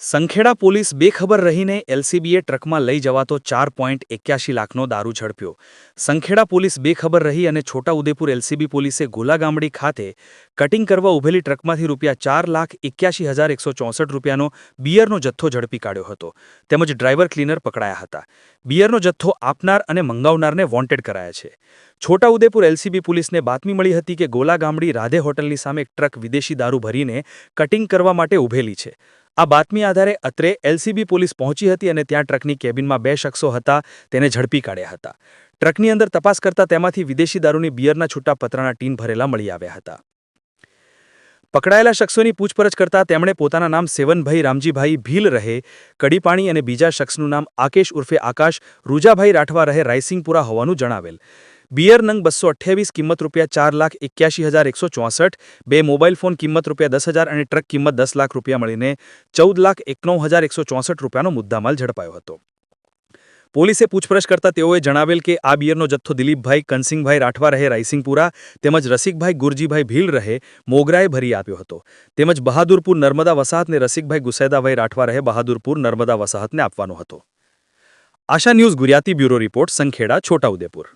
Sankheda police બેખબર રહીને એલસીબીએ ટ્રકમાં લઈ જવાતો ચાર પોઈન્ટ એક્યાસી લાખનો દારૂ ઝડપ્યો. સંખેડા પોલીસ બેખબર રહી અને છોટાઉદેપુર એલસીબી પોલીસે ગોલાગામડી ખાતે કટિંગ કરવા ઉભેલી ટ્રકમાંથી રૂપિયા ચાર લાખ એક્યાસી હજાર એકસો ચોસઠ રૂપિયાનો બિયરનો જથ્થો ઝડપી કાઢ્યો હતો. તેમજ ડ્રાઈવર ક્લીનર પકડાયા હતા. બિયરનો જથ્થો આપનાર અને મંગાવનારને વોન્ટેડ કરાયા છે. છોટાઉદેપુર એલસીબી પોલીસને બાતમી મળી હતી કે ગોલાગામડી રાધે હોટલની સામે એક ટ્રક વિદેશી દારૂ ભરીને કટિંગ કરવા માટે ઊભેલી છે. આ બાતમી આધારે અત્રે એલસીબી પોલીસ પહોંચી હતી અને ત્યાં ટ્રકની કેબિનમાં બે શખ્સો હતા, તેને ઝડપી કાઢ્યા હતા. ટ્રકની અંદર તપાસ કરતા તેમાંથી વિદેશી દારૂની બિયરના છૂટા પતરાના ટીન ભરેલા મળી આવ્યા હતા. પકડાયેલા શખ્સોની પૂછપરછ કરતા તેમણે પોતાના નામ સેવનભાઈ રામજીભાઈ ભીલ રહે, કડીપાણી અને બીજા શખ્સનું નામ આકેશ ઉર્ફે આકાશ, રૂજાભાઈ રાઠવા રહે રાયસિંગપુરા હોવાનું જણાવેલ. બિયર નંગ બસો અઠ્યાવીસ કિંમત રૂપિયા ચાર લાખ એક્યાસી હજાર એકસો ચોસઠ, બે મોબાઈલ ફોન કિંમત રૂપિયા દસ હજાર અને ટ્રક કિંમત દસ લાખ રૂપિયા મળીને ચૌદ લાખ એકનવ હજાર એકસો ચોસઠ રૂપિયાનો મુદ્દામાલ ઝડપાયો હતો. પોલીસે પૂછપરછ કરતા તેઓએ જણાવેલ કે આ બિયરનો જથ્થો દિલીપભાઈ, કનસિંહભાઈ રાઠવા રહે રાયસિંગપુરા તેમજ રસિકભાઈ ગુરજીભાઈ ભીલ રહે મોગરાએ ભરી આપ્યો હતો. તેમજ બહાદુરપુર નર્મદા વસાહતને રસિકભાઈ ગુસેદાભાઈ રાઠવા રહે બહાદુરપુર નર્મદા વસાહતને આપવાનો હતો. Asha news Gujarati bureau report, Sankheda, Chhotaudepur.